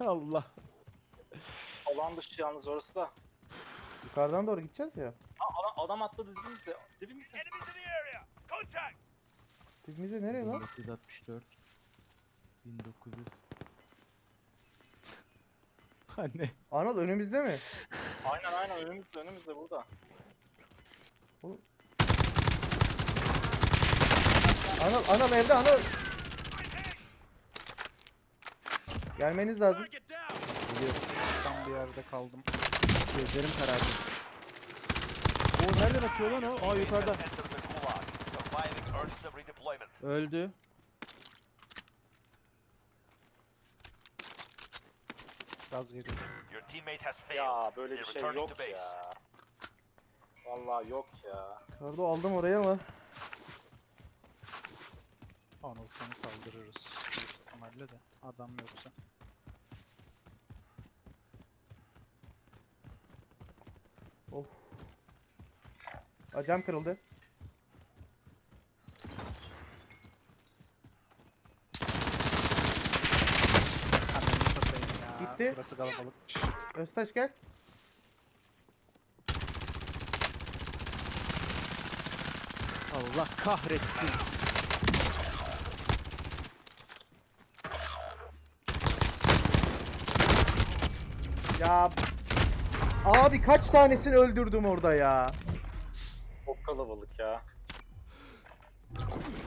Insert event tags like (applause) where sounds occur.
Allah. Alan dışı yalnız orası da. Yukarıdan doğru gideceğiz ya. Adam, adam atladı dibimizde. Dibimizde. Dibimize nereye lan? 1964. 1900. (laughs) Anne. Anıl önümüzde mi? Aynen aynen önümüzde önümüzde burada. Anıl, Anıl evde Anıl. Gelmeniz lazım. Tam bir yerde kaldım. Gözlerim karardı. O nereden atıyor lan o? Aa yukarıda. Öldü. Gaz geliyor. Ya böyle bir şey yok ya. Vallahi yok ya. Kardo aldım oraya ama. Anıl seni kaldırırız. İhtimalle de. Adam yoksa. Acam kırıldı. Ananı satayım ya. Gitti. Burası kalabalıkmış. Öztaş gel. Allah kahretsin. Ya abi kaç tanesini öldürdüm orada ya. Çok kalabalık ya.